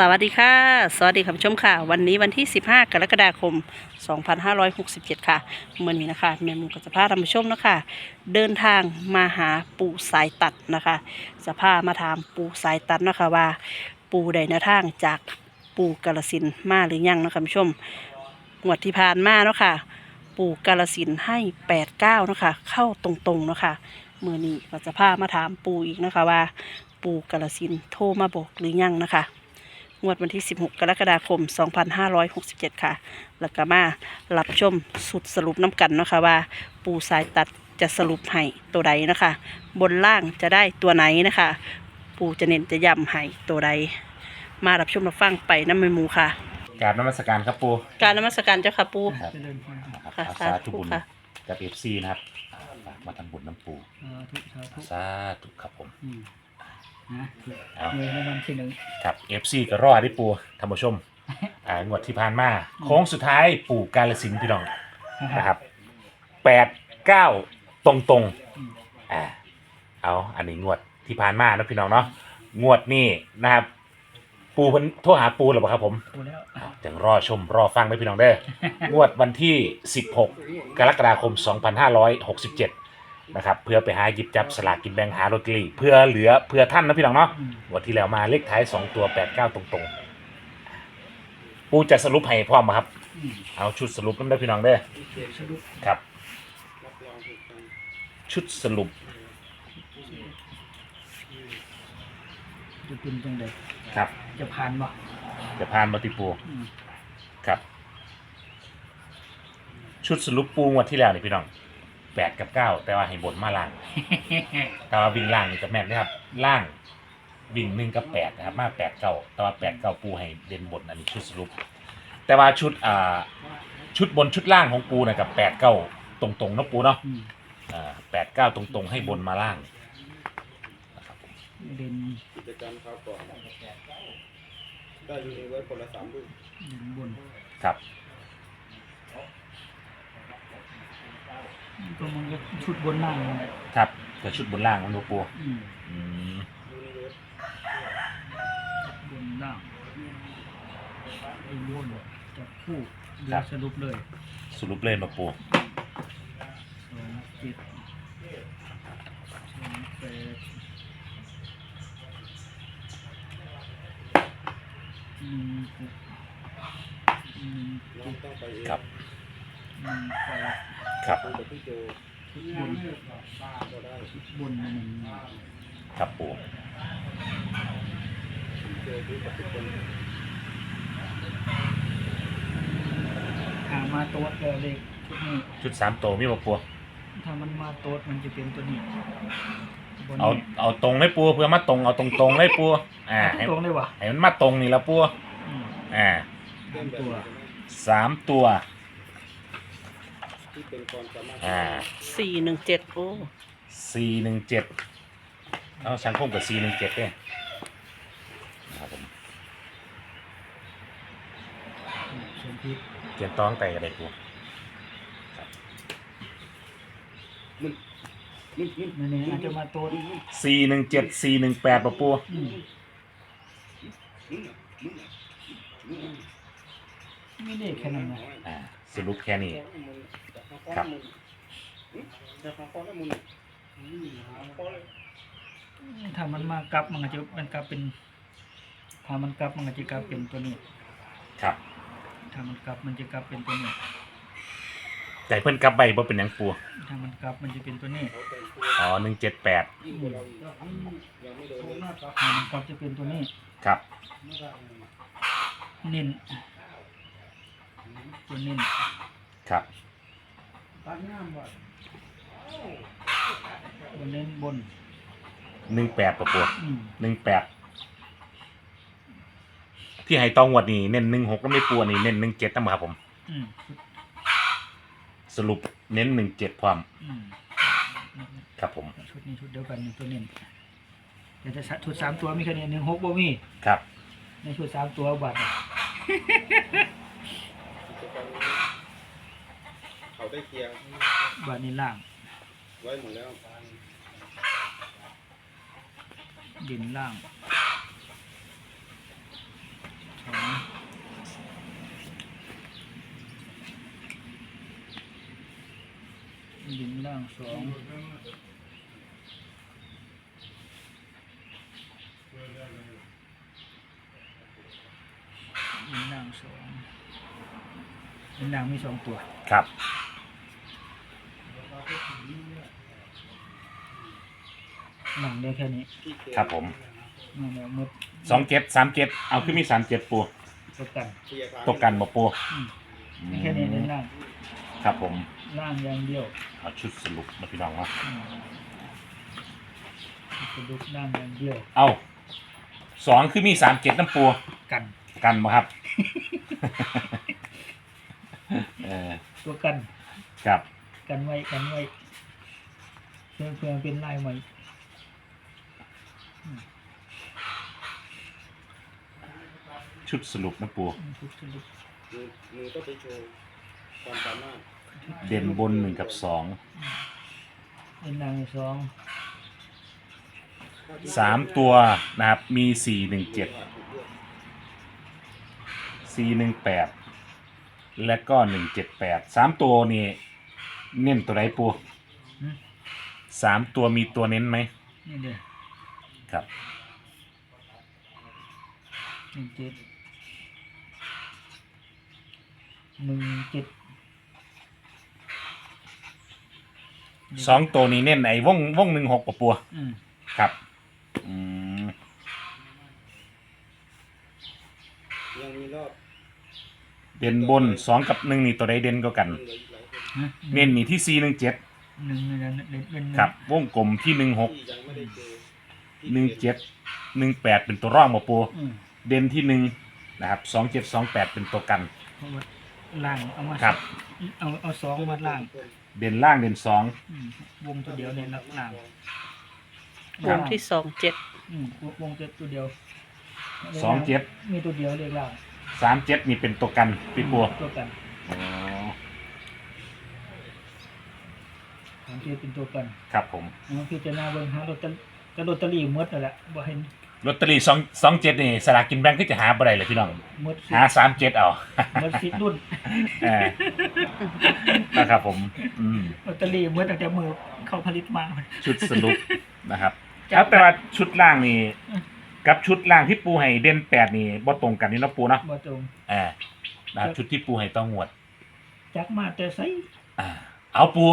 สวัสดีค่ะ สวัสดีคุณผู้ชมค่ะ วันนี้วันที่ 15 กรกฎาคม 2567 ค่ะเมื่อนี้นะคะแม่มูกับสภาท่านผู้ชมนะคะ เดินทางมาหาปู่สายตัดนะคะสภามาถามปู่สายตัดนะคะว่า ปู่ใดแนวทางจากปู่กาลสินมาหรือยังนะคะคุณผู้ชมงวดที่ผ่านมาเนาะค่ะ ปู่กาลสินให้ 89เนาะค่ะเข้าตรงๆเนาะค่ะเมื่อนี้ก็จะพามาถามปู่อีกนะคะว่า ปู่กาลสินโทรมาบอกหรือยังนะคะ งวดวันที่ 16 กรกฎาคม 2567 ค่ะ แล้วก็มารับชมสุดสรุปน้ำกันเนาะคะว่า ปู่สายตัดจะสรุปให้ตัวใดนะคะ บนล่างจะได้ตัวไหนนะคะ ปู่จะเน้นจะย้ำให้ตัวใด มารับชมรับฟังไปน้ำมันหมูค่ะ กราบนมัสการครับปูการนมัสการเจ้าค่ะปู่ครับเจริญพรครับค่ะอาสาสาธุธุบุญค่ะ กับเอฟซีนะครับอ่าฝากมาทำบุญน้ำปู สาธุสาธุสาธุครับผม อืม นะเอาเงินรางวัลที่หนึ่งครับเอฟซีก็รอดที่ปูท่านผู้ชม อ่างวดที่ผ่านมาโค้งสุดท้ายปู่กาลสินธุ์พี่น้องนะครับแปดเก้าตรงตรงๆอ่าเอาอันนี้งวดที่ผ่านมานะพี่น้องเนาะงวดนี้นะครับ ปูเพิ่นโทรหาปูหรือเปล่าครับผม ดูแล้ว จังรอชมรอฟังได้พี่น้องเด้อ งวดวันที่ 16 กรกฎาคม 2567 นะครับเพื่อไปหาหยิบจับสลากกินแบ่งหาลอตเตอรี่เพื่อเหลือเพื่อท่านนะพี่น้องเนาะอืม งวดที่แล้วมาเลขท้าย2ตัว89ตรงๆ ปูจะสรุปให้พร้อมไหมครับ อืมเอาชุดสรุปนั่นได้อพี่น้องเด้อสรุปครับ ชุดสรุปจะเป็นจังไดครับจะผ่านบ่จะผ่านมาติปูอืมครับ ชุดสรุปปูงวดที่แล้วนี่พี่น้อง 8กับ9แต่ว่าให้บนมาล่าง แต่ว่าวิ่งล่างนี่กับแม่นนะครับ ล่างวิ่งหนึ่งกับแปดนะครับมาแปดเก้าแต่ว่าแปดเก้าปูให้เด่นบนอันนี้ชุดสรุป แต่ว่าชุดอ่าชุดบนชุดล่างของปูนะกับแปดเก้าตรงๆเนาะปูเนาะอืมอ่าแปดเก้าตรงๆ ให้บนมาล่างนะครับผมเด่นกิจกรรมคราวก่อนได้มีไว้คนละสามลูกเด่นบนครับ ก็มันก็ชุดบนล่างนั่นแหละครับแต่ชุดบนล่างของปูปูอืมอืมดูในเว็บบนล่างเด่นบนจับคู่เดี๋ยวสรุปเลยสรุปเลยมาปูสองเจ็ดสองแปดหนึ่งหกหนึ่งน้องต้องไปเองครับ หนึ่งแปด ครับคุยกับพี่โจชุดบนก็ได้ชุดบนมันครับปูพี่โจคุยกับทุกคนหามาโต๊ดแล้วเลขชุดนี้ชุดสามโตวมีมาปูถ้ามันมาโต๊ดมันจะเป็นตัวนี้บนเอานี้เอาตรงเลยปูเพื่อมาตรงเอาตรงๆเลยปูอ่าให้ตรงเลยวะให้มันมาตรงนี่ละปูอืมอ่าสามตัวสามตัว ที่เป็นความสามารถอ่า417โอ้สี่หนึ่งเจ็ดเอาสังคมกับสี่หนึ่งเจ็ดเนี่ยนะครับผมสมพิษเขียนต้องแต่กระเด็กปูมึนมึนมึนนั่นเองอาจจะมาโต๊ดสี่หนึ่งเจ็ดสี่หนึ่งแปดปะปูอืมไม่ได้แค่นั้นนะอ่าสรุปแค่นี้ ครับจะพาพ่อแล้วมึนถ้ามันมากลับมันอาจจะมันกลับเป็น ถ้ามันกลับมันอาจจะกลับเป็นตัวนี้ ครับ ถ้ามันกลับมันจะกลับเป็นตัวนี้ใจเพิ่นกลับใบบ่เป็นหยังปูถ้ามันกลับมันจะเป็นตัวนี้เขาแต่งตัวอ๋อหนึ่งเจ็ดแปดยิ่งกว่าเราอีกยังไม่โดนเลยถ้ามันกลับจะเป็นตัวนี้ ครับ เน้นตัวเน้นครับ ตัวเน้นบนหนึ่งแปดปะปูอืมหนึ่งแปดที่ให้ตองวดนี่เน้นหนึ่งหกก็ไม่ปูอันนี่เน้นหนึ่งเจ็ดนะครับผม อืมชุดสรุปเน้นหนึ่งเจ็ดความอืมครับผม ชุดนี้ชุดเดียวกันนี่ตัวเน้นแต่ถ้าชุดสามตัวมีแค่นี้หนึ่งหกบ่มีครับ ในชุดสามตัวบัตรกิจกรรม เขาได้เคียงบานี้ล่าง ไว้หมดแล้วดินล่างสองดินล่างสองดินล่างสองดินล่างมีสองตัว ครับ หลังได้แค่นี้ที่เกครับผมมาแล้วมืดสองเจ็ดสามเจ็ดเอาขึ้นมีสามเจ็ดปูตกกันเคลียร์ทางตกกันบ่ปูอืมมีแค่นี้เน้นล่างครับผมล่างอย่างเดียวเอาชุดสรุปมาพี่น้องว่าอืมกระดูกล่างอย่างเดียว เอาสองคือมีสามเจ็ดน้ำปูกันกันบ่ครับเออตัวกันครับกันไว้กันไว้เพื่อเพื่อเป็นลายใหม่ ชุดสรุปนะปูอืมทุกชนิดมือมือก็ไปโชว์ความสามารถเด่นบนหนึ่งกับสองเป็นนางสองสามตัวนะครับมีสี่หนึ่งเจ็ดสี่หนึ่งแปดและก็หนึ่งเจ็ดแปดสามตัวนี่เน้นตัวไหนปูหึสามตัวมีตัวเน้นไหมนี่เด้อครับหนึ่งเจ็ด หนึ่งเจ็ดสองตัวนี้เน้นไอ้วงวงหนึ่งหกปะปัวอืมครับ อืมยังมีรอบเด่นบนสองกับหนึ่งนี่ตัวใดเด่นก็กัน เหลืออีกหลายคนฮะเน้นนี่ที่สี่หนึ่งเจ็ดหนึ่งนี่นะเน้นเป็นครับ วงกลมที่หนึ่งหกที่ยังไม่ได้เจอที่หนึ่งเจ็ดหนึ่งแปดเป็นตัวร่องปะปัวอืมเด่นที่หนึ่งนะครับสองเจ็ดสองแปดเป็นตัวกัน เพราะว่า ล่างเอามาครับ เอาเอาสองมาล่างเด่นล่างเด่นสอง อืมวงตัวเดียวในล่างล่างวงที่สองเจ็ดอืมวงจะตัวเดียวสองเจ็ด มีตัวเดียวเรียกล่างสามเจ็ดนี่เป็นตัวกันพี่ปัวตัวกันอ๋อสองเจ็ดเป็นตัวกันครับผม มันพิจารณาเบิ่งหาลอตเตอรี่ก็ลอตเตอรี่หมดนั่นแหละบ่เห็น ลอตเตอรี่สองสองเจ็ดนี่สลากกินแบ่งก็จะหาบ่ได้เลยพี่น้อง หมดสิหาสามเจ็ดเอาหมดสิรุ่นเออนะครับผมอืมลอตเตอรี่หมดตั้งแต่มือเข้าผลิตมา ชุดสรุปนะครับครับแต่ว่าชุดล่างนี่กับชุดล่างที่ปูให้เด่นแปดนี่บ่ตรงกันนี่เนาะปูเนาะบ่ตรงอ่านะครับชุดที่ปูให้ต้องงวด จักมาแต่ไสอ่า เอาปู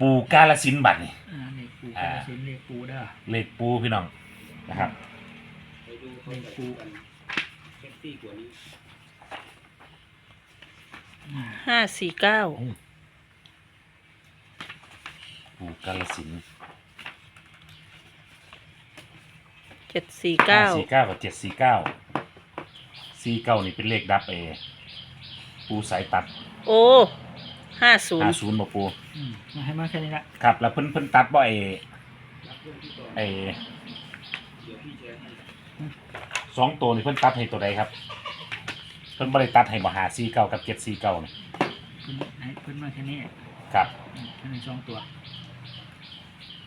ปูกาลสินธุ์บัตรนี่ อ่านี่ปูอ่ากาฬสินธุ์นี่ปูเด้อเลขปูพี่น้อง นะครับไปดูเขาใส่กันเซ็กซี่กว่านี้อ่าห้าสี่เก้าปูกาลสินธุ์เจ็ดสี่เก้าสี่เก้ากับเจ็ดสี่เก้าสี่เก้านี่เป็นเลขดับเอปูสายตัด โอ้ห้าศูนห้าย์ศูนย์บ่ปูอืมมาให้มาแค่นี้ละครับ แล้วเพิ่นเพิ่นตัดบ่เอรับเรื่อ สองตัวนี่เพิ่นตัดให้ตัวใดครับ เพิ่นบ่ได้ตัดให้บ่หาสี่เก้ากับเจ็ดสี่เก้านี่เพิ่นให้เพิ่นมาแค่นี้ครับอืมแค่นี้สองตัว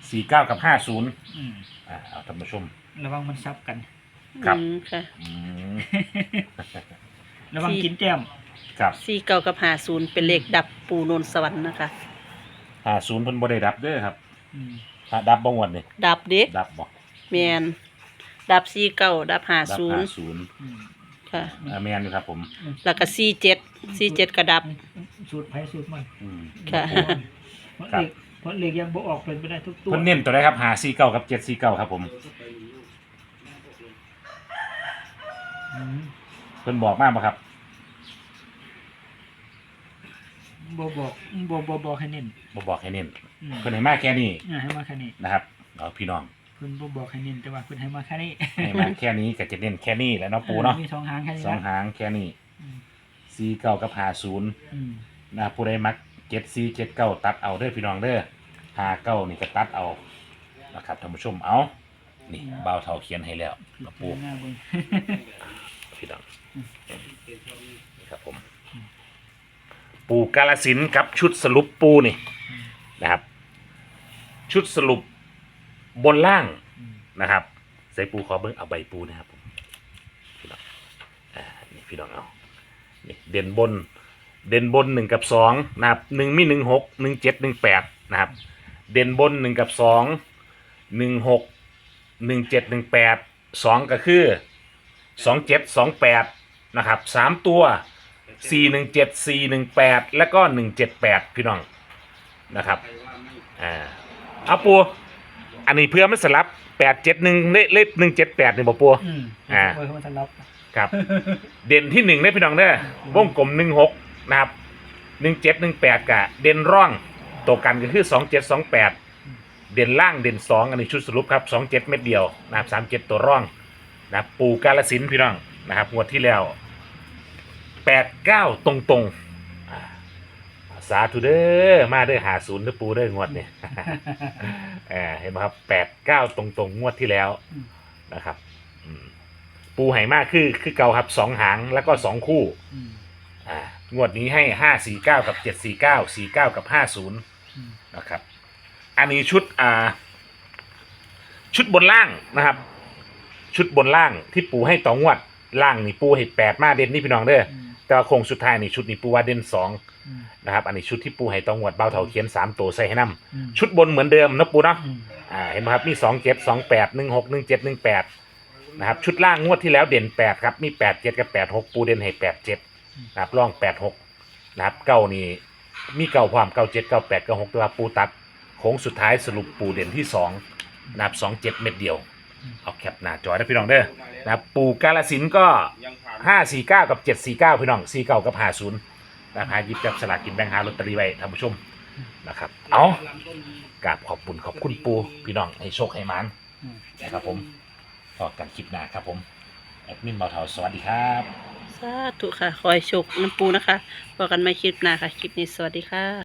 สี่เก้ากับห้าศูนย์อืมอ่าเอาท่านผู้ชม ระวังมันซับกัน ครับ อืมค่ะอืมระวังกินแก้มครับสี่เก้ากับห้าศูนย์เป็นเลขดับปูนนสวรรค์นะคะ ห้าศูนย์เพิ่นบ่ได้ดับเด้อครับอืมถ้าดับบ่งวดนี่ดับเด็กดับบ่ แมน ดับสี่เก้าดับห้าดับศูนห้าย์ศูนย์อืมค่ะ อ่าแม่นอยู่ครับผมแล้วก็สี่เจ็ดสี่เจ็ดกระดับ สูตรไผสูตรมันอืม ค่ะ เพราะครับ เลขเพราะเลขยังบ่ออกเป็นไปได้ทุกตัว เพิ่นเน้นตัวใดครับหาสี่เก้ากับเจ็ดสี่เก้าครับผมเดี๋ยวก็ไปหนึ่งลูกหน้าพวกเลยอืมเพิ่นบอกมาบ่ครับ บ่บอกบ่บ่บอกให้เน้นบ่บอกให้เน้นอืมเพิ่นให้มาแค่นี้อ่าให้มาแค่นี้นะครับเอาพี่น้อง เพิ่นบ่บอกให้เน้นแต่ว่าเพิ่นให้มาแค่นี้ให้มาแค่นี้ก็จะเน้นแค่นี้แหล้วเนาะปูเนาะมีสองหางแค่นี้สองนะหางแค่นี้อืมสี่เก้ากับหาศูนย์อืมนะครับผู้ใดมักเจ็ดสี่เจ็ดเก้าตัดเอาเด้อพี่น้องเด้อหาเก้านี่ก็ตัดเอานะครับท่านผู้ชมเอานี่เบาวเท่าเขียนให้แล้วกระปูหน้าเบิ่ง พี่น้องเป็นเท่านี้นี่ครับผม ปูกาลสินธุ์กับชุดสรุปปูนี่ นะครับ ชุดสรุป บนล่างอืมนะครับใส่ปูขอเบิ้งเอาใบปูนะครับผมพี่น้องอ่านี่พี่น้องเอานี่เด่นบน เด่นบนหนึ่งกับสองนะครับหนึ่งมีหนึ่งหกหนึ่งเจ็ดหนึ่งแปดนะครับ เด่นบนหนึ่งกับสองหนึ่งหกหนึ่งเจ็ดหนึ่งแปดสองก็คือสองเจ็ดสองแปดนะครับสามตัว สี่หนึ่งเจ็ดสี่หนึ่งแปดแล้วก็หนึ่งเจ็ดแปดพี่น้องนะครับอ่าเอาปู อันนี้เพื่อมันสลับแปดเจ็ดหนึ่งเลขเลขหนึ่งเจ็ดแปดนี่บ่ปูอืมอ่าไว้ให้มันสลับ ครับ เด่นที่หนึ่งได้พี่น้องเด้อวงกลมหนึ่งหกนะครับหนึ่งเจ็ดหนึ่งแปดกะ เด่นร่องตัวกันก็คือสองเจ็ดสองแปดเด่นล่างเด่นสองอันนี้ชุดสรุปครับสองเจ็ดเม็ดเดียวนะครับสามเจ็ดตัวร่องนะครับปูกาลสินธุ์พี่น้องนะครับงวดที่แล้วแปดเก้าตรงตรงๆอ่า สาธุเด้อมาเด้อหาศูนย์เด้อปูเด้องวดเนี่ยเออเห็นไหมครับแปดเก้าตรงตรงๆงวดที่แล้วนะครับอืมปูไหมากคือคือเก่าครับสองหางแล้วก็สองคู่ อืมอ่างวดนี้ให้ห้าสี่เก้ากับเจ็ดสี่เก้าสี่เก้ากับห้าศูนย์อืมนะครับ อันนี้ชุดอ่า ชุดบนล่างนะครับ ชุดบนล่างที่ปูให้ต่องวดล่างนี่ปูเห็ดแปดมาเด่นนี่พี่น้องเด้อ อืม แต่ว่าโครงสุดท้ายนี่ชุดนี้ปูว่าเด่นสองอืม นะครับ อันนี้ชุดที่ปูให้ต่องวดเบาเถาเขียนสามตัวใส่ให้นํอืมชุดบนเหมือนเดิมนะปูเนาะอืมอ่าเห็นไหมครับมีสองเจ็ดสองแปดหนึ่งหกหนึ่งเจ็ดหนึ่งแปดนะครับชุดล่างงวดที่แล้วเด่นแปดครับมีแปดเจ็ดกับแปดหกปูเด่นให้แปดเจ็ดนะครับร่องแปดหกนะครับเก้านี่มีเก้าความเก้าเจ็ดเก้าแปดเก้าหกตัวปูตัดโค้งสุดท้ายสรุปปูเด่นที่สองนะครับสองเจ็ดเม็ดเดียว เอาแคปหน้าจอได้พี่น้องเด้อนะครับปูกาลสินธุ์ก็ยังผ่าน ห้าสี่เก้ากับเจ็ดสี่เก้าพี่น้องสี่เก้ากับห้าศูนย์นะครับหาหยิบจับสลากกินแบ่งหาลอตเตอรี่ไว้ท่านผู้ชมนะครับ เอากราบขอบคุณขอบคุณปูพี่น้องให้โชคให้หมันนะครับผมต่อกันคลิปหน้าครับผมแอดมินเบาเทาสวัสดีครับ สาธุค่ะ คอยโชคน้ำปูนะคะพบกันใหม่คลิปหน้าค่ะ คลิปนี้สวัสดีค่ะ